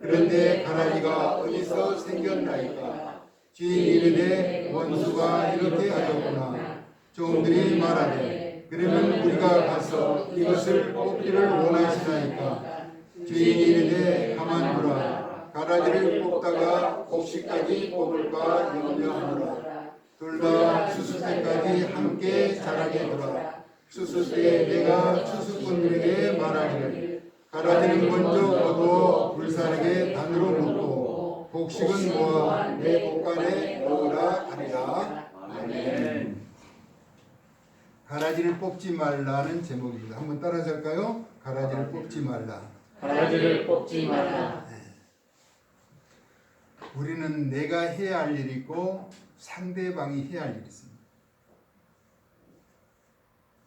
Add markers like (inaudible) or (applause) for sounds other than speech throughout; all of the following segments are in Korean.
그런데 가라지가 어디서 생겼나이까? 주인이 이르되 원수가 이렇게 하였구나. 종들이 말하되 그러면 우리가 가서 이것을 뽑기를 원하시나이까? 주인이 이르되 가만두라. 가라지를 뽑다가 곡식까지 뽑을까 염려하노라. 둘다 추수 때까지 함께 자라게 추수 때 내가 추수꾼들에게 말하기를 가라지는 먼저 거두어 불사르게 단으로 묶고 곡식은 모아 내 곡간에 넣으라 하리라 아멘 가라지를 뽑지 말라는 제목입니다. 한번 따라서 할까요? 가라지를 뽑지 말라. 가라지를 뽑지 말라. 우리는 내가 해야 할 일이 있고 상대방이 해야 할 일이 있습니다.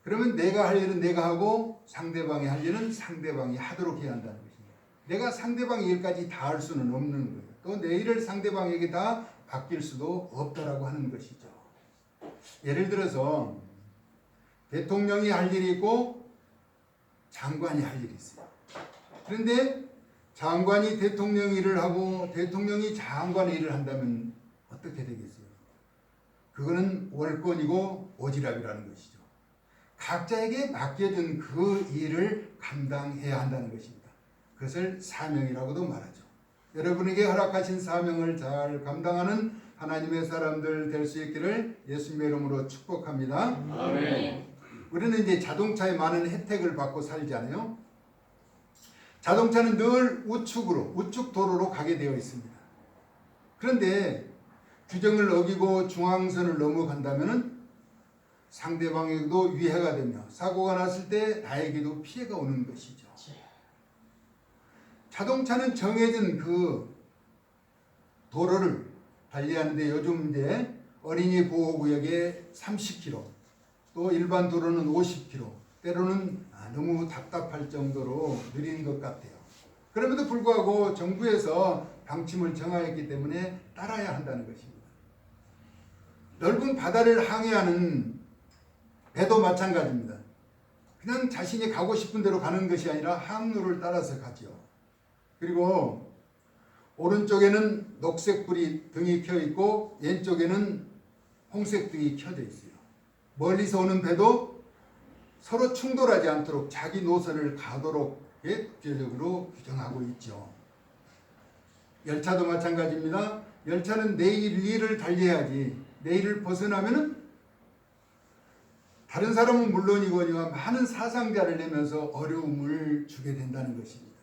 그러면 내가 할 일은 내가 하고 상대방이 할 일은 상대방이 하도록 해야 한다는 것입니다. 내가 상대방 일까지 다 할 수는 없는 거예요. 또 내 일을 상대방에게 다 맡길 수도 없다라고 하는 것이죠. 예를 들어서 대통령이 할 일이 있고 장관이 할 일이 있어요. 그런데 장관이 대통령 일을 하고 대통령이 장관 일을 한다면 어떻게 되겠어요? 그거는 월권이고 오지랖이라는 것이죠. 각자에게 맡겨준 그 일을 감당해야 한다는 것입니다. 그것을 사명이라고도 말하죠. 여러분에게 허락하신 사명을 잘 감당하는 하나님의 사람들 될 수 있기를 예수님의 이름으로 축복합니다. 아멘. 우리는 이제 자동차에 많은 혜택을 받고 살잖아요. 자동차는 늘 우측으로, 우측 도로로 가게 되어 있습니다. 그런데 규정을 어기고 중앙선을 넘어간다면 상대방에게도 위해가 되며 사고가 났을 때 나에게도 피해가 오는 것이죠. 자동차는 정해진 그 도로를 달리하는데 요즘 이제 어린이 보호구역에 30km, 또 일반 도로는 50km, 때로는 아, 너무 답답할 정도로 느린 것 같아요. 그럼에도 불구하고 정부에서 방침을 정하였기 때문에 따라야 한다는 것입니다. 넓은 바다를 항해하는 배도 마찬가지입니다. 그냥 자신이 가고 싶은 대로 가는 것이 아니라 항로를 따라서 가지요. 그리고 오른쪽에는 녹색 불이 등이 켜 있고 왼쪽에는 홍색 등이 켜져 있어요. 멀리서 오는 배도 서로 충돌하지 않도록 자기 노선을 가도록 예, 구체적으로 규정하고 있죠. 열차도 마찬가지입니다. 열차는 내일 일을 달려야지 내일을 벗어나면은 다른 사람은 물론이거니와 많은 사상자를 내면서 어려움을 주게 된다는 것입니다.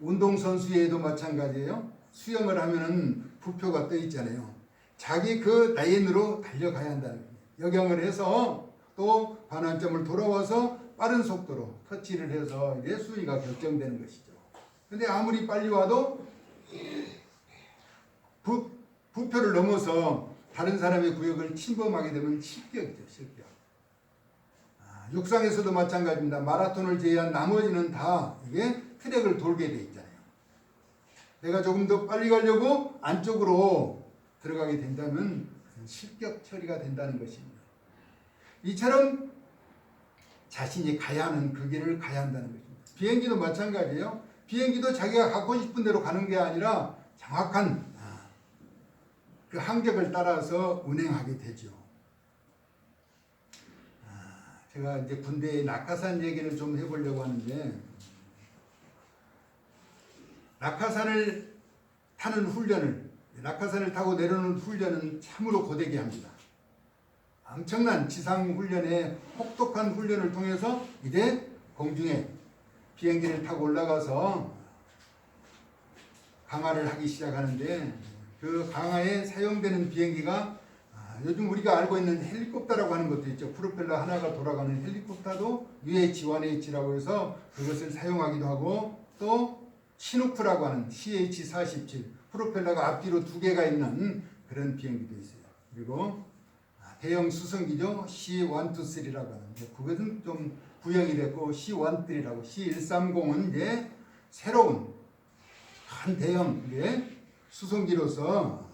운동선수에도 마찬가지예요. 수영을 하면은 부표가 떠 있잖아요. 자기 그 라인으로 달려가야 한다는 거예요. 역영을 해서 또 반환점을 돌아와서 빠른 속도로 터치를 해서 이제 수위가 결정되는 것이죠. 근데 아무리 빨리 와도 부, 부표를 넘어서 다른 사람의 구역을 침범하게 되면 실격이죠, 실격. 아, 육상에서도 마찬가지입니다. 마라톤을 제외한 나머지는 다 이게 트랙을 돌게 돼 있잖아요. 내가 조금 더 빨리 가려고 안쪽으로 들어가게 된다면 실격 처리가 된다는 것입니다. 이처럼 자신이 가야 하는 그 길을 가야 한다는 것입니다. 비행기도 마찬가지예요. 비행기도 자기가 가고 싶은 대로 가는 게 아니라 정확한 아, 그 항적을 따라서 운행하게 되죠. 아, 제가 이제 군대의 낙하산 얘기를 좀 해보려고 하는데 낙하산을 타는 훈련을 낙하산을 타고 내려오는 훈련은 참으로 고되게 합니다. 엄청난 지상 훈련에 혹독한 훈련을 통해서 이제 공중에 비행기를 타고 올라가서 강화를 하기 시작하는데 그 강화에 사용되는 비행기가 아, 요즘 우리가 알고 있는 헬리콥터라고 하는 것도 있죠. 프로펠러 하나가 돌아가는 헬리콥터도 UH-1H라고 해서 그것을 사용하기도 하고 또 시누크라고 하는 CH-47 프로펠러가 앞뒤로 두 개가 있는 그런 비행기도 있어요. 그리고 아, 대형 수송기죠. C123라고 하는데 그것은 좀 구형이 됐고 C13라고 C130은 이제 새로운 큰 대형 이제 수송기로서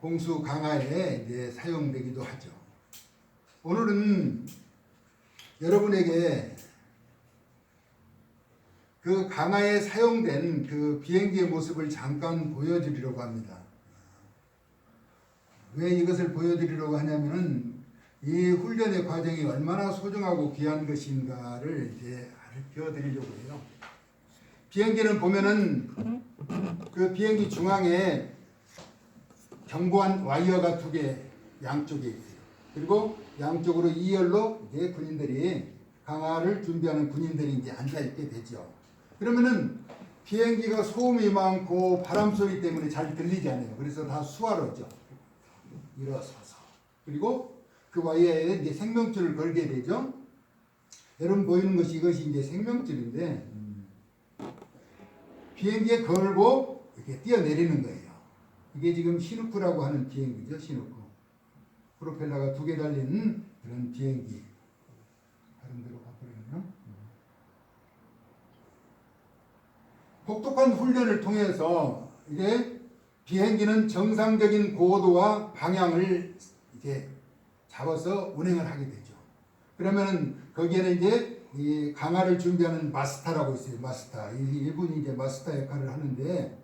공수 강화에 이제 사용되기도 하죠. 오늘은 여러분에게 그 강화에 사용된 그 비행기의 모습을 잠깐 보여드리려고 합니다. 왜 이것을 보여드리려고 하냐면은 이 훈련의 과정이 얼마나 소중하고 귀한 것인가를 이제 가르쳐 드리려고 해요. 비행기는 보면은 그 비행기 중앙에 견고한 와이어가 두 개 양쪽에 있어요. 그리고 양쪽으로 2열로 이제 군인들이 강화를 준비하는 군인들이 이제 앉아 있게 되죠. 그러면은 비행기가 소음이 많고 바람 소리 때문에 잘 들리지 않아요. 그래서 다 수화로죠. 일어서서 그리고 그 와이어에 이제 생명줄을 걸게 되죠. 여러분 보이는 것이 이것이 이제 생명줄인데 음, 비행기에 걸고 이렇게 뛰어내리는 거예요. 이게 지금 시누크라고 하는 비행기죠. 시누크. 프로펠러가 두 개 달린 그런 비행기. 다른 데로 가버리네요. 독특한 훈련을 통해서 이게 비행기는 정상적인 고도와 방향을 이제 잡아서 운행을 하게 되죠. 그러면은 거기에는 이제 이 강화를 준비하는 마스터라고 있어요. 마스터. 이- 이분이 이제 마스터 역할을 하는데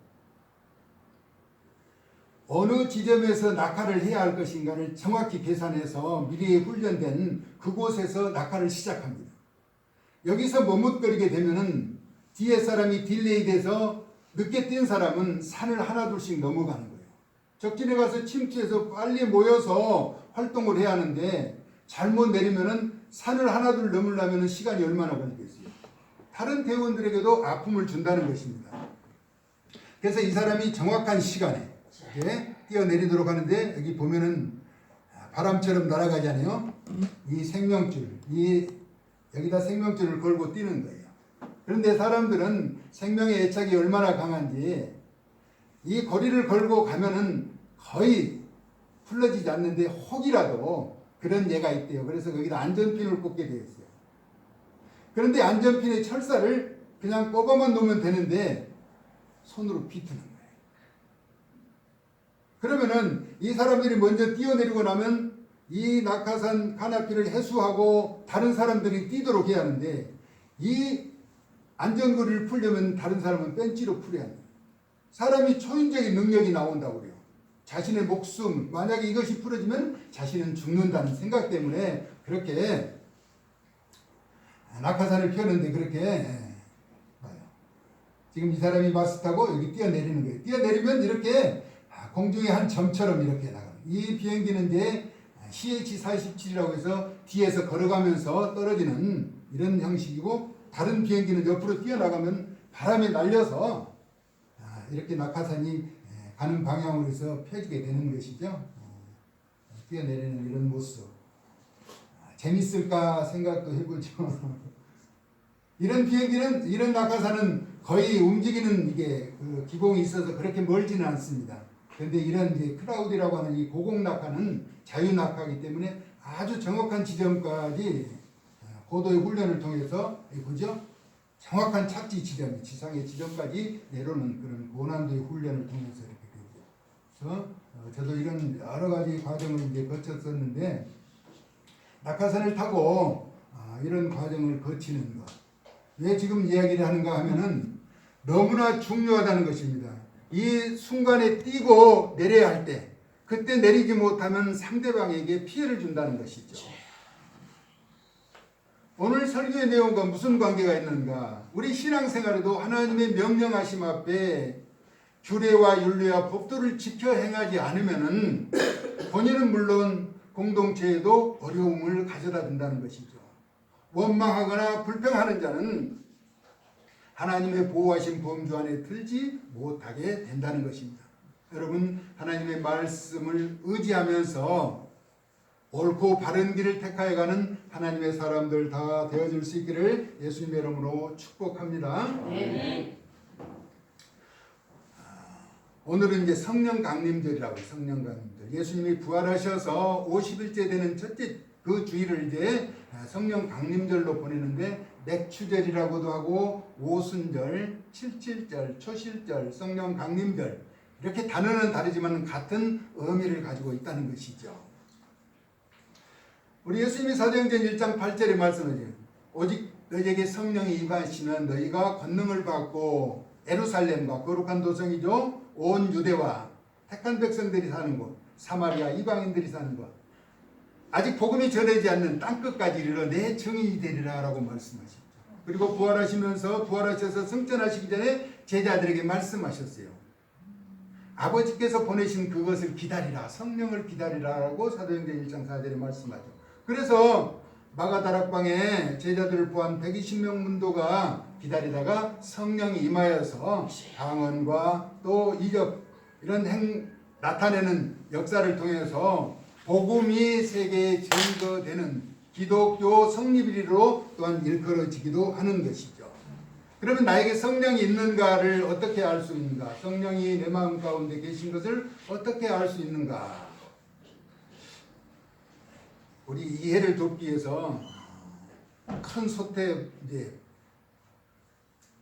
어느 지점에서 낙하를 해야 할 것인가를 정확히 계산해서 미리 훈련된 그곳에서 낙하를 시작합니다. 여기서 머뭇거리게 되면은 뒤에 사람이 딜레이 돼서 늦게 뛴 사람은 산을 하나둘씩 넘어가는 거예요. 적진에 가서 침투해서 빨리 모여서 활동을 해야 하는데 잘못 내리면은 산을 하나둘 넘으려면 시간이 얼마나 걸리겠어요. 다른 대원들에게도 아픔을 준다는 것입니다. 그래서 이 사람이 정확한 시간에 뛰어내리도록 하는데 여기 보면은 바람처럼 날아가잖아요. 이 생명줄, 이 여기다 생명줄을 걸고 뛰는 거예요. 그런데 사람들은 생명의 애착이 얼마나 강한지 이 거리를 걸고 가면은 거의 풀러지지 않는데 혹이라도 그런 예가 있대요. 그래서 거기다 안전핀을 꽂게 되어 있어요. 그런데 안전핀의 철사를 그냥 꼽아만 놓으면 되는데 손으로 비트는 거예요. 그러면은 이 사람들이 먼저 뛰어내리고 나면 이 낙하산 카나피를 해수하고 다른 사람들이 뛰도록 해야 하는데 이 안전거리를 풀려면 다른 사람은 벤치로 풀어야 합니다. 사람이 초인적인 능력이 나온다고 그래요. 자신의 목숨, 만약에 이것이 풀어지면 자신은 죽는다는 생각 때문에 그렇게 낙하산을 펴는데 그렇게 봐요. 지금 이 사람이 마스터고 여기 뛰어내리는 거예요. 뛰어내리면 이렇게 공중의 한 점처럼 이렇게 나가요. 이 비행기는 이제 CH-47이라고 해서 뒤에서 걸어가면서 떨어지는 이런 형식이고 다른 비행기는 옆으로 뛰어나가면 바람에 날려서 아, 이렇게 낙하산이 가는 방향으로 해서 펴지게 되는 것이죠. 어, 뛰어내리는 이런 모습. 아, 재밌을까 생각도 해보죠. (laughs) 이런 비행기는 이런 낙하산은 거의 움직이는 이게 그 기공이 있어서 그렇게 멀지는 않습니다. 그런데 이런 이제 크라우디라고 하는 이 고공 낙하는 자유 낙하이기 때문에 아주 정확한 지점까지 어, 고도의 훈련을 통해서 이 보죠. 정확한 착지 지점, 지상의 지점까지 내려오는 그런 고난도의 훈련을 통해서. 그래서 어, 저도 이런 여러 가지 과정을 이제 거쳤었는데 낙하산을 타고 아, 이런 과정을 거치는 것. 왜 지금 이야기를 하는가 하면은 너무나 중요하다는 것입니다. 이 순간에 뛰고 내려야 할 때, 그때 내리지 못하면 상대방에게 피해를 준다는 것이죠. 오늘 설교의 내용과 무슨 관계가 있는가? 우리 신앙생활에도 하나님의 명령하심 앞에 규례와 윤리와 법도를 지켜 행하지 않으면은 본인은 물론 공동체에도 어려움을 가져다 준다는 것이죠. 원망하거나 불평하는 자는 하나님의 보호하신 범주 안에 들지 못하게 된다는 것입니다. 여러분 하나님의 말씀을 의지하면서 옳고 바른 길을 택하여 가는 하나님의 사람들 다 되어줄 수 있기를 예수님의 이름으로 축복합니다. 네. 오늘은 이제 성령 강림절이라고 해요. 성령 강림절. 예수님이 부활하셔서 50일째 되는 첫째 그 주일을 이제 성령 강림절로 보내는데 맥추절이라고도 하고 오순절, 칠칠절, 초실절, 성령 강림절 이렇게 단어는 다르지만 같은 의미를 가지고 있다는 것이죠. 우리 예수님이 사도행전 1장 8절에 말씀하죠. 오직 너희에게 성령이 임하시면 너희가 권능을 받고 에루살렘과 거룩한 도성이죠. 온 유대와 택한 백성들이 사는 곳, 사마리아 이방인들이 사는 곳, 아직 복음이 전해지지 않는 땅 끝까지 이르러 내 증인이 되리라라고 말씀하셨죠. 그리고 부활하시면서 부활하셔서 승천하시기 전에 제자들에게 말씀하셨어요. 아버지께서 보내신 그것을 기다리라, 성령을 기다리라라고 사도행전 1장 4절에 말씀하죠. 그래서 마가다락방에 제자들을 포함 120명 문도가 기다리다가 성령이 임하여서 방언과 또 이적 이런 행 나타내는 역사를 통해서 복음이 세계에 증거되는 기독교 성립일로 또한 일컬어지기도 하는 것이죠. 그러면 나에게 성령이 있는가를 어떻게 알 수 있는가? 성령이 내 마음 가운데 계신 것을 어떻게 알 수 있는가? 우리 이해를 돕기 위해서 큰 솥에 이제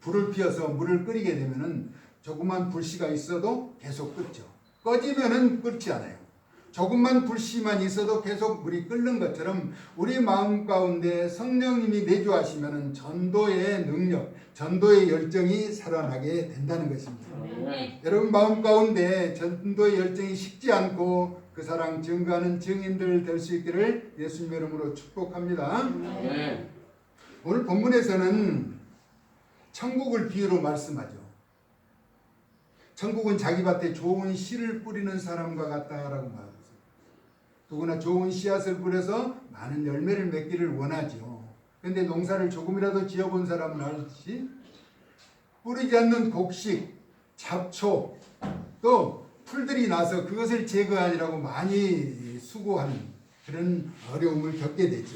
불을 피워서 물을 끓이게 되면은 조그만 불씨가 있어도 계속 끓죠. 꺼지면은 끓지 않아요. 조금만 불씨만 있어도 계속 물이 끓는 것처럼 우리 마음 가운데 성령님이 내주하시면은 전도의 능력, 전도의 열정이 살아나게 된다는 것입니다. 네. 여러분 마음 가운데 전도의 열정이 식지 않고 그 사랑 증거하는 증인들 될 수 있기를 예수님 이름으로 축복합니다. 네. 오늘 본문에서는 천국을 비유로 말씀하죠. 천국은 자기 밭에 좋은 씨를 뿌리는 사람과 같다라고 말합니다. 누구나 좋은 씨앗을 뿌려서 많은 열매를 맺기를 원하죠. 그런데 농사를 조금이라도 지어본 사람은 알듯이 뿌리지 않는 곡식, 잡초, 또 풀들이 나서 그것을 제거하느라고 많이 수고하는 그런 어려움을 겪게 되죠.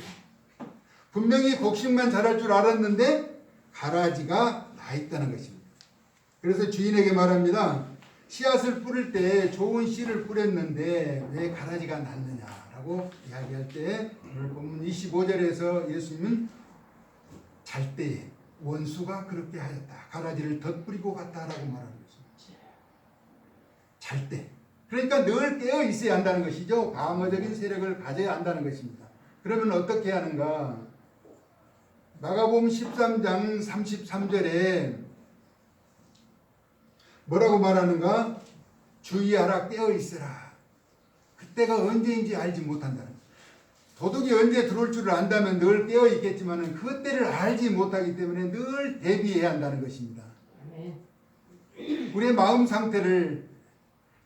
분명히 곡식만 자랄 줄 알았는데 가라지가 나 있다는 것입니다. 그래서 주인에게 말합니다. 씨앗을 뿌릴 때 좋은 씨를 뿌렸는데 왜 가라지가 났느냐라고 이야기할 때 오늘 본문 25절에서 예수님은 잘 때에 원수가 그렇게 하였다. 가라지를 덧뿌리고 갔다라고 말하는 것입니다. 잘 때. 그러니까 늘 깨어 있어야 한다는 것이죠. 방어적인 세력을 가져야 한다는 것입니다. 그러면 어떻게 하는가? 마가복음 13장 33절에 뭐라고 말하는가? 주의하라 깨어 있으라. 그때가 언제인지 알지 못한다는 거예요. 도둑이 언제 들어올 줄을 안다면 늘 깨어 있겠지만은 그때를 알지 못하기 때문에 늘 대비해야 한다는 것입니다. 우리의 마음 상태를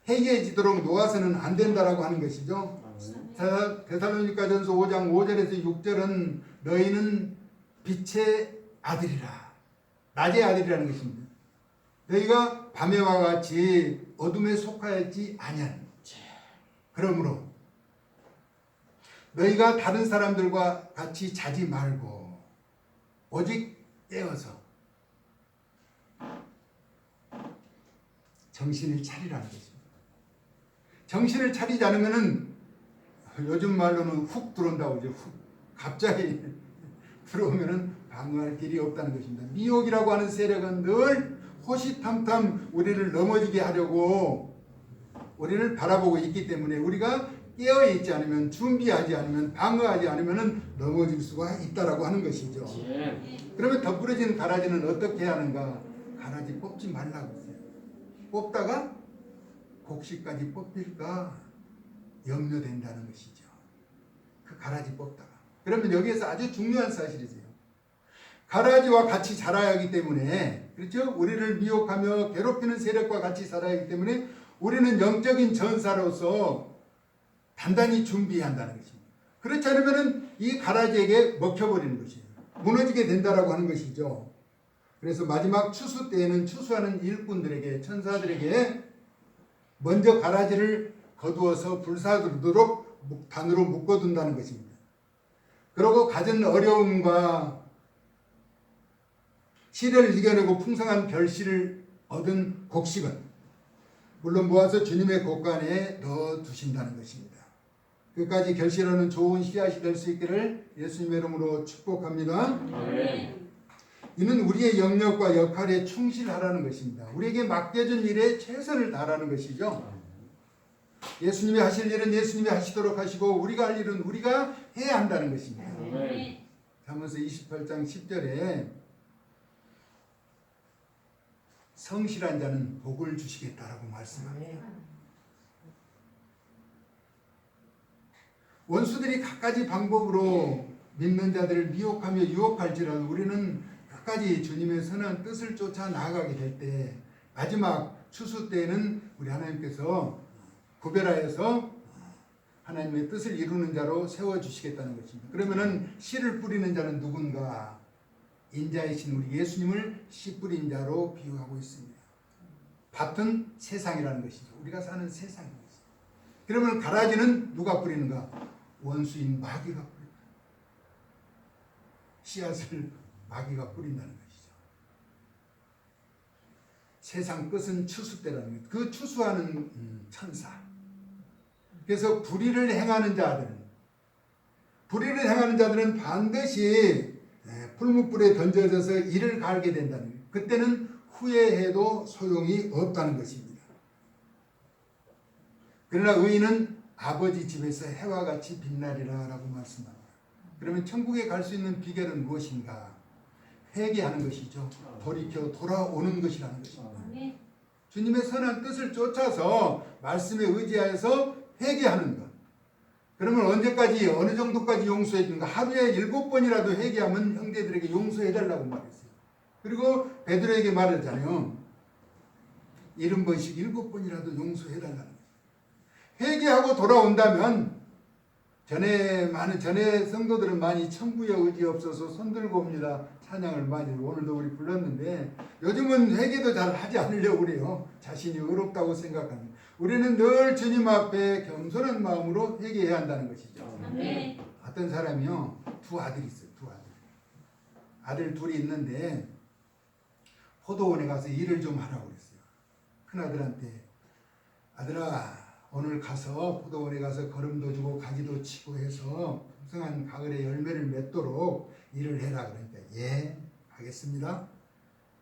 해이해지도록 놓아서는 안 된다라고 하는 것이죠. 자, 데살로니가전서 5장 5절에서 6절은 너희는 빛의 아들이라 낮의 아들이라는 것입니다. 너희가 밤에와 같이 어둠에 속하였지 아니한. 그러므로 너희가 다른 사람들과 같이 자지 말고 오직 깨어서 정신을 차리라는 것입니다. 정신을 차리지 않으면은 요즘 말로는 훅 들어온다고 이제 훅 갑자기 들어오면은 방어할 길이 없다는 것입니다. 미혹이라고 하는 세력은 늘 호시탐탐 우리를 넘어지게 하려고 우리를 바라보고 있기 때문에 우리가 깨어 있지 않으면 준비하지 않으면 방어하지 않으면은 넘어질 수가 있다라고 하는 것이죠. 그러면 덧부러진 가라지는 어떻게 하는가? 가라지 뽑지 말라고 했어요. 뽑다가 곡식까지 뽑힐까 염려된다는 것이죠. 그 가라지 뽑다가. 그러면 여기에서 아주 중요한 사실이세요. 가라지와 같이 자라야 하기 때문에 그렇죠? 우리를 미혹하며 괴롭히는 세력과 같이 살아야 하기 때문에 우리는 영적인 전사로서 단단히 준비해야 한다는 것입니다. 그렇지 않으면 이 가라지에게 먹혀버리는 것이에요. 무너지게 된다라고 하는 것이죠. 그래서 마지막 추수 때에는 추수하는 일꾼들에게 천사들에게 먼저 가라지를 거두어서 불사르도록 단으로 묶어둔다는 것입니다. 그리고 가진 어려움과 시련을 이겨내고 풍성한 결실을 얻은 곡식은 물론 모아서 주님의 곳간에 넣어 두신다는 것입니다. 끝까지 결실하는 좋은 씨앗이 될 수 있기를 예수님의 이름으로 축복합니다. 아멘. 이는 우리의 영역과 역할에 충실하라는 것입니다. 우리에게 맡겨진 일에 최선을 다하라는 것이죠. 예수님이 하실 일은 예수님이 하시도록 하시고 우리가 할 일은 우리가 해야 한다는 것입니다. 잠언서 28장 10절에 성실한 자는 복을 주시겠다라고 말씀합니다. 원수들이 갖가지 방법으로 믿는 자들을 미혹하며 유혹할지라도 우리는 끝까지 주님의 선한 뜻을 쫓아 나아가게 될 때 마지막 추수 때에는 우리 하나님께서 구별하여서 하나님의 뜻을 이루는 자로 세워 주시겠다는 것입니다. 그러면은 씨를 뿌리는 자는 누군가? 인자이신 우리 예수님을 씨 뿌린 자로 비유하고 있습니다. 밭은 세상이라는 것이죠. 우리가 사는 세상입니다. 그러면 가라지는 누가 뿌리는가? 원수인 마귀가 뿌린다. 씨앗을 마귀가 뿌린다는 것이죠. 세상 끝은 추수 때라는 것. 그 추수하는 음, 천사. 그래서 불의를 행하는 자들은 불의를 행하는 자들은 반드시 예, 풀무불에 던져져서 이를 갈게 된다는 거예요. 그때는 후회해도 소용이 없다는 것입니다. 그러나 의인은 아버지 집에서 해와 같이 빛나리라 라고 말씀합니다. 그러면 천국에 갈 수 있는 비결은 무엇인가? 회개하는 것이죠. 돌이켜 돌아오는 것이라는 것입니다. 주님의 선한 뜻을 쫓아서 말씀에 의지하여서 회개하는 것. 그러면 언제까지 어느 정도까지 용서해 주는가? 하루에 일곱 번이라도 회개하면 형제들에게 용서해 달라고 말했어요. 그리고 베드로에게 말했잖아요. 일흔 번씩 일곱 번이라도 용서해 달라는 거예요. 회개하고 돌아온다면 전에 많은 전에 성도들은 많이 천부에 의지 없어서 손들고 옵니다. 찬양을 많이 오늘도 우리 불렀는데 요즘은 회개도 잘 하지 않으려고 그래요. 자신이 의롭다고 생각합니다. 우리는 늘 주님 앞에 겸손한 마음으로 회개해야 한다는 것이죠. 아멘. 어떤 사람이요 두 아들이 있어요. 두 아들. 아들 둘이 있는데 포도원에 가서 일을 좀 하라고 그랬어요. 큰 아들한테 아들아 오늘 가서 포도원에 가서 거름도 주고 가지도 치고 해서 풍성한 가을에 열매를 맺도록 일을 해라 그러니까 예 하겠습니다.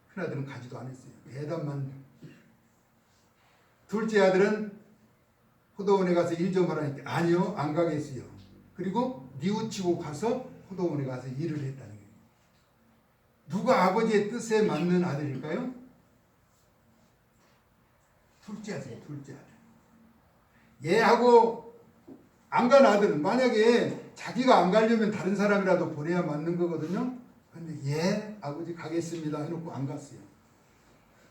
큰 아들은 가지도 안 했어요. 대답만 둘째 아들은 포도원에 가서 일 좀 하라 니까 아니요 안 가겠어요. 그리고 뉘우치고 가서 포도원에 가서 일을 했다는 거예요. 누가 아버지의 뜻에 맞는 아들일까요? 둘째 아들, 둘째 아들. 얘하고 안 간 아들은 만약에 자기가 안 가려면 다른 사람이라도 보내야 맞는 거거든요. 근데 예, 아버지 가겠습니다 해놓고 안 갔어요.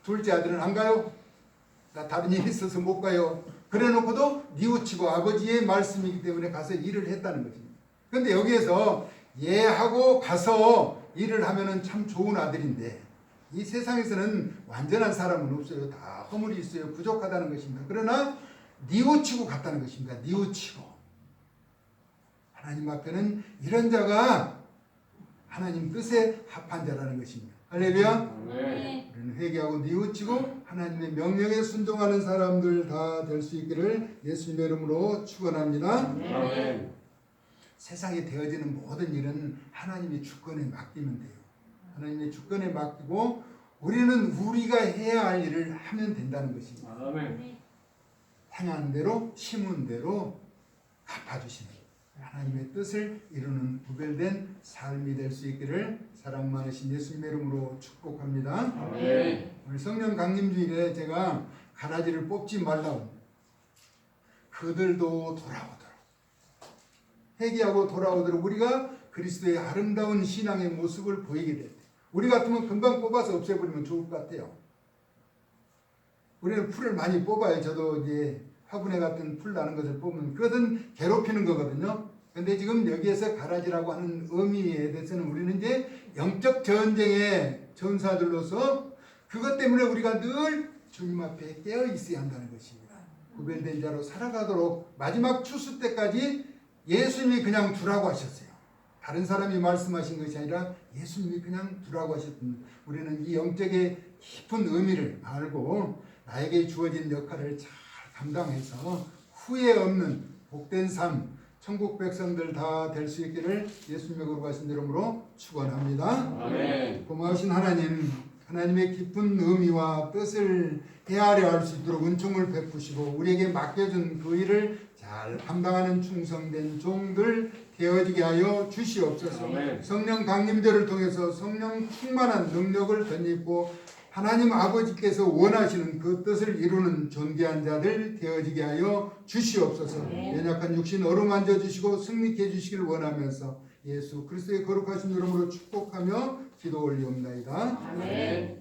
둘째 아들은 안 가요. 나 다른 일이 있어서 못 가요. 그래 놓고도 뉘우치고 아버지의 말씀이기 때문에 가서 일을 했다는 것입니다. 근데 여기에서 얘하고 가서 일을 하면은 참 좋은 아들인데 이 세상에서는 완전한 사람은 없어요. 다 허물이 있어요. 부족하다는 것입니다. 그러나 뉘우치고 갔다는 것입니다. 뉘우치고 하나님 앞에는 이런 자가 하나님 뜻에 합한 자라는 것입니다. 할렐루야. 아멘. 우리는 회개하고 뉘우치고 하나님의 명령에 순종하는 사람들 다 될 수 있기를 예수님의 이름으로 축원합니다. 세상에 되어지는 모든 일은 하나님의 주권에 맡기면 돼요. 하나님의 주권에 맡기고 우리는 우리가 해야 할 일을 하면 된다는 것입니다. 아멘. 행한 대로 심은 대로 갚아주시는 하나님의 뜻을 이루는 구별된 삶이 될 수 있기를 사랑 많으신 예수님의 이름으로 축복합니다. 아멘. 오늘 성령 강림 주일에 제가 가라지를 뽑지 말라고 그들도 돌아오도록 회개하고 돌아오도록 우리가 그리스도의 아름다운 신앙의 모습을 보이게 될때 우리 같으면 금방 뽑아서 없애버리면 좋을 것 같아요. 우리는 풀을 많이 뽑아요. 저도 이제 화분에 같은 풀 나는 것을 뽑으면 그것은 괴롭히는 거거든요. 근데 지금 여기에서 가라지라고 하는 의미에 대해서는 우리는 이제 영적 전쟁의 전사들로서 그것 때문에 우리가 늘 주님 앞에 깨어 있어야 한다는 것입니다. 구별된 자로 살아가도록 마지막 추수 때까지 예수님이 그냥 두라고 하셨어요. 다른 사람이 말씀하신 것이 아니라 예수님이 그냥 두라고 하셨습니다. 우리는 이 영적의 깊은 의미를 알고 나에게 주어진 역할을 잘 감당해서 후회 없는 복된 삶, 천국 백성들 다 될 수 있기를 예수님의 거룩하신 이름으로 축원합니다. 아멘. 고마우신 하나님, 하나님의 깊은 의미와 뜻을 헤아려 할 수 있도록 은총을 베푸시고 우리에게 맡겨준 그 일을 잘 감당하는 충성된 종들 되어지게 하여 주시옵소서. 아멘. 성령 강림자를 통해서 성령 충만한 능력을 덧입고 하나님 아버지께서 원하시는 그 뜻을 이루는 존귀한 자들 되어지게 하여 주시옵소서. 아멘. 연약한 육신 어루만져 주시고 승리케 해주시길 원하면서 예수 그리스도의 거룩하신 이름으로 축복하며 기도 올리옵나이다. 아멘.